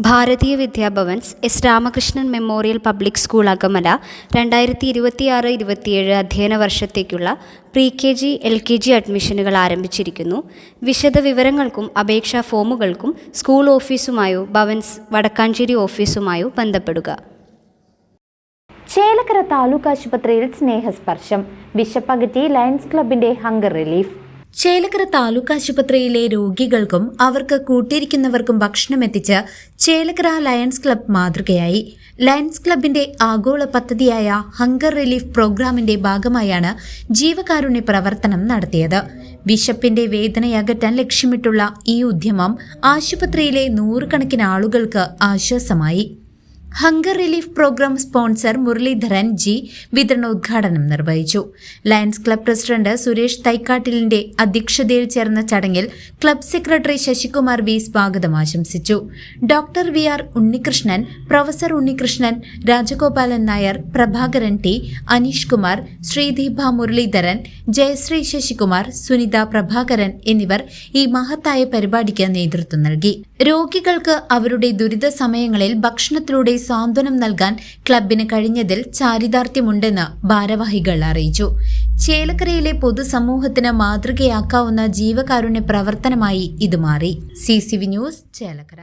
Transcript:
Bharatiya Vidya Bhavans S Ramakrishnan memorial public school Akamala രണ്ടായിരത്തി ഇരുപത്തിയാറ് ഇരുപത്തിയേഴ് അധ്യയന വർഷത്തേക്കുള്ള pre K G L K G അഡ്മിഷനുകൾ ആരംഭിച്ചിരിക്കുന്നു. വിശദവിവരങ്ങൾക്കും അപേക്ഷാ ഫോമുകൾക്കും സ്കൂൾ ഓഫീസുമായോ ഭവൻസ് വടക്കാഞ്ചേരി ഓഫീസുമായോ ബന്ധപ്പെടുക. ചേലക്കര താലൂക്ക് ആശുപത്രിയിൽ സ്നേഹസ്പർശം. വിശപ്പകറ്റി ലയൺസ് ക്ലബിന്റെ ഹംഗർ റിലീഫ്. ചേലക്കര താലൂക്ക് ആശുപത്രിയിലെ രോഗികൾക്കും അവർക്ക് കൂട്ടിയിരിക്കുന്നവർക്കും ഭക്ഷണം എത്തിച്ച് ചേലക്കര ലയൺസ് ക്ലബ് മാതൃകയായി. ലയൺസ് ക്ലബിന്റെ ആഗോള പദ്ധതിയായ ഹങ്കർ റിലീഫ് പ്രോഗ്രാമിന്റെ ഭാഗമായാണ് ജീവകാരുണ്യ പ്രവർത്തനം നടത്തിയത്. വിശപ്പിന്റെ വേദനയകറ്റാൻ ലക്ഷ്യമിട്ടുള്ള ഈ ഉദ്യമം ആശുപത്രിയിലെ നൂറുകണക്കിന് ആളുകൾക്ക് ആശ്വാസമായി. Hunger relief programme sponsor Muraleedharan ji വിതരണോദ്ഘാടനം നിർവഹിച്ചു. ലയൺസ് ക്ലബ് പ്രസിഡന്റ് സുരേഷ് തൈക്കാട്ടിലിന്റെ അധ്യക്ഷതയിൽ ചേർന്ന ചടങ്ങിൽ ക്ലബ് സെക്രട്ടറി ശശികുമാർ വി സ്വാഗതം ആശംസിച്ചു. Doctor V R Unnikrishnan professor Unnikrishnan Rajagopalan Nair Prabhakaran T Aneesh Kumar Sreedeepa Muraleedharan Jayasree Sasikumar Sunitha Prabhakaran എന്നിവർ ഈ മഹത്തായ പരിപാടിക്ക് നേതൃത്വം നൽകി. രോഗികൾക്ക് അവരുടെ ദുരിത സമയങ്ങളിൽ ഭക്ഷണത്തിലൂടെ സാന്ത്വനം നൽകാൻ ക്ലബിന് കഴിഞ്ഞതിൽ ചാരിതാർത്ഥ്യമുണ്ടെന്ന് ഭാരവാഹികൾ അറിയിച്ചു. ചേലക്കരയിലെ പൊതുസമൂഹത്തിന് മാതൃകയാക്കാവുന്ന ജീവകാരുണ്യ പ്രവർത്തനമായി ഇത് മാറി. C news Chelakkara.